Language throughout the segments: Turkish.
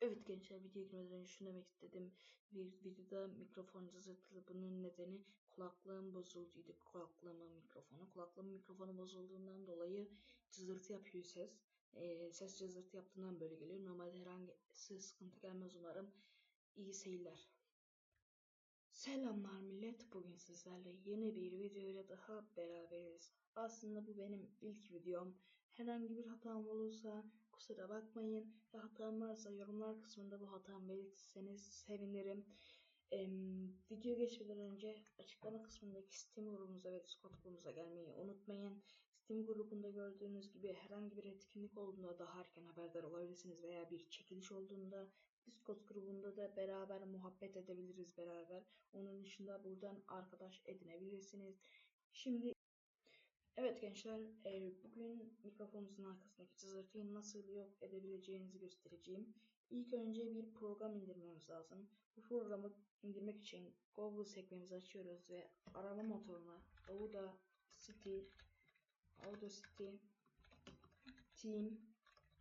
Evet gençler videoya girmeden önce şunu demek istedim. Bir videoda mikrofon cızırtılı. Bunun nedeni kulaklığım bozulduydu. Kulaklığımın mikrofonu. Kulaklığımın mikrofonu bozulduğundan dolayı cızırtı yapıyor ses. Ee, ses cızırtı yaptığından böyle geliyor. Normalde herhangi sıkıntı gelmez umarım. İyi seyirler. Selamlar millet. Bugün sizlerle yeni bir videoyla daha beraberiz. Aslında bu benim ilk videom. Herhangi bir hatam olursa kusura bakmayın. Ve hatam varsa yorumlar kısmında bu hatamı belirtirseniz sevinirim. Ee, video geçmeden önce açıklama kısmındaki Steam grubumuza ve Discord grubumuza gelmeyi unutmayın. Steam grubunda gördüğünüz gibi herhangi bir etkinlik olduğunda daha erken haberdar olabilirsiniz veya bir çekiliş olduğunda Discord grubunda da beraber muhabbet edebiliriz beraber. Onun dışında buradan arkadaş edinebilirsiniz. Şimdi Evet gençler, e, bugün mikrofonumuzun arkasındaki cızırtıyı nasıl yok edebileceğinizi göstereceğim. İlk önce bir program indirmemiz lazım. Bu programı indirmek için Google sekmemizi açıyoruz ve arama motoruna Audacity Audacity team.org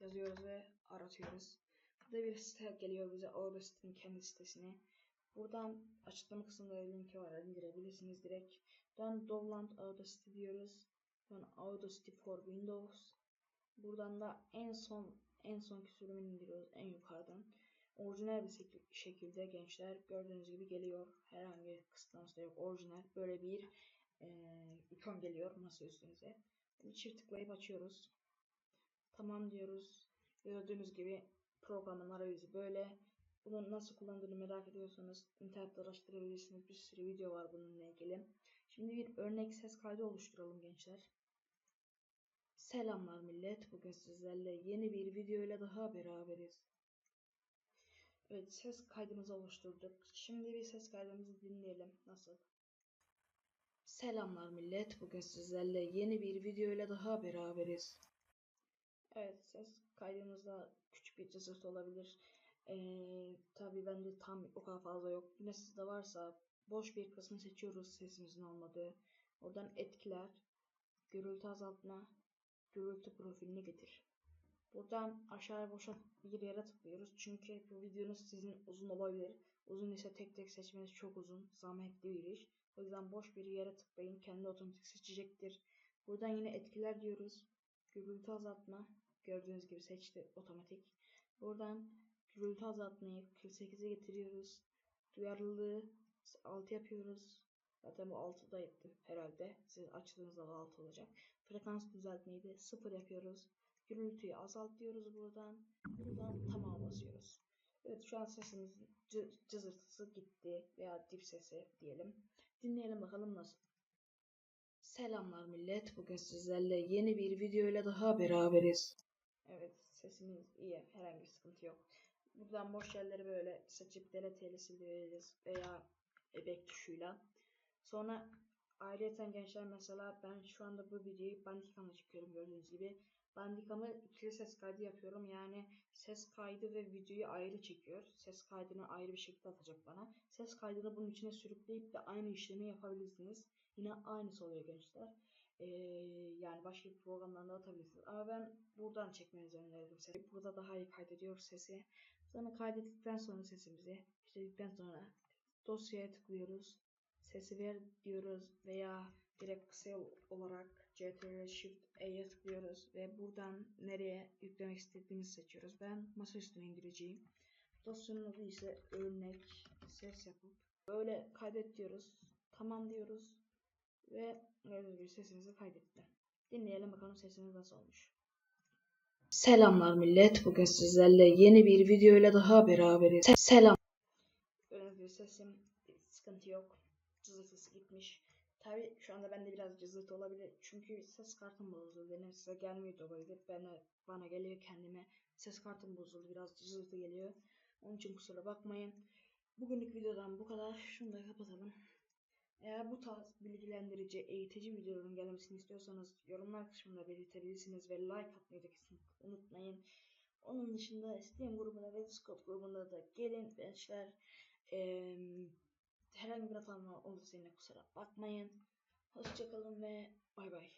yazıyoruz ve aratıyoruz. Burada bir site geliyor bize Audacity'nin kendi sitesine. Buradan açıklama kısmında linki var indirebilirsiniz direkt. Buradan Dovland Audacity diyoruz. Buradan Audacity for Windows. Buradan da en son en son sürümünü indiriyoruz en yukarıdan. Orijinal bir şekilde gençler gördüğünüz gibi geliyor. Herhangi kısıtlaması yok. Orijinal böyle bir e, ikon geliyor masa üstünüze. Bunu çift tıklayıp açıyoruz. Tamam diyoruz. Gördüğünüz gibi programın arayüzü böyle. Bunu nasıl kullandığını merak ediyorsanız internette araştırabilirsiniz. Bir sürü video var bununla ilgili. Şimdi bir örnek ses kaydı oluşturalım gençler. Selamlar millet. Bugün sizlerle yeni bir video ile daha beraberiz. Evet ses kaydımızı oluşturduk. Şimdi bir ses kaydımızı dinleyelim. Nasıl? Selamlar millet. Bugün sizlerle yeni bir video ile daha beraberiz. Evet ses kaydımızda küçük bir cızırtı olabilir. Ee, tabii bende tam o kadar fazla yok. Yine sizde varsa boş bir kısmı seçiyoruz sesimizin olmadığı. Oradan etkiler, gürültü azaltma, gürültü profilini getir. Buradan aşağıya boşa bir yere tıklıyoruz. Çünkü bu videonuz sizin uzun olabilir. Uzun ise tek tek seçmeniz çok uzun, zahmetli bir iş. O yüzden boş bir yere tıklayın. Kendi otomatik seçecektir. Buradan yine etkiler diyoruz. Gürültü azaltma. Gördüğünüz gibi seçti otomatik. Buradan gürültü azaltmayı 48'e getiriyoruz. Duyarlılığı 6 yapıyoruz. Zaten bu 6'daydı herhalde. Siz açtığınızda da 6 olacak. Frekans düzeltmeyi de 0 yapıyoruz. Gürültüyü azaltıyoruz buradan. Buradan tamam basıyoruz. Evet şu an sesimizin cızırtısı gitti veya dip sesi diyelim. Dinleyelim bakalım nasıl. Selamlar millet. Bugün sizlerle yeni bir video ile daha beraberiz. Evet sesimiz iyi. Herhangi bir sıkıntı yok. Buradan boş yerleri böyle seçip deleteyle sildireceğiz veya ebek tuşuyla. Sonra ayrıca gençler mesela ben şu anda bu videoyu Bandicam'la çekiyorum gördüğünüz gibi. Bandicam'ı ikili ses kaydı yapıyorum. Yani ses kaydı ve videoyu ayrı çekiyor. Ses kaydını ayrı bir şekilde atacak bana. Ses kaydını bunun içine sürükleyip de aynı işlemi yapabilirsiniz. Yine aynısı oluyor gençler. Ee, yani başka bir programdan da atabilirsiniz. Ama ben buradan çekmenizi öneririm. Sesi. Burada daha iyi kaydediyor sesi. Sonra kaydettikten sonra sesimizi, işledikten sonra dosyaya tıklıyoruz. Sesi ver diyoruz veya direkt kısa olarak CTRL Shift E'ye tıklıyoruz ve buradan nereye yüklemek istediğimizi seçiyoruz. Ben masa üstüne indireceğim. Dosyanın adı ise örnek ses yapıp böyle kaydet diyoruz. Tamam diyoruz ve gördüğünüz gibi sesimizi kaydetti. Dinleyelim bakalım sesimiz nasıl olmuş. Selamlar millet. Bugün sizlerle yeni bir video ile daha beraberiz. Se selam. Sesim sıkıntı yok. Cızırtısı gitmiş. Tabi şu anda bende biraz cızırtı olabilir. Çünkü ses kartım bozuldu. Benim size gelmiyor da olabilir. Bana, bana geliyor kendime. Ses kartım bozuldu. Biraz cızırtı geliyor. Onun için kusura bakmayın. Bugünlük videodan bu kadar. Şunu da kapatalım. Eğer bu tarz bilgilendirici, eğitici videoların gelmesini istiyorsanız yorumlar kısmında belirtebilirsiniz ve like atmayı da kesinlikle unutmayın. Onun dışında Steam grubuna ve Discord grubunda da gelin gençler. Herhangi bir hatam olursa yine kusura bakmayın. Hoşçakalın ve bay bay.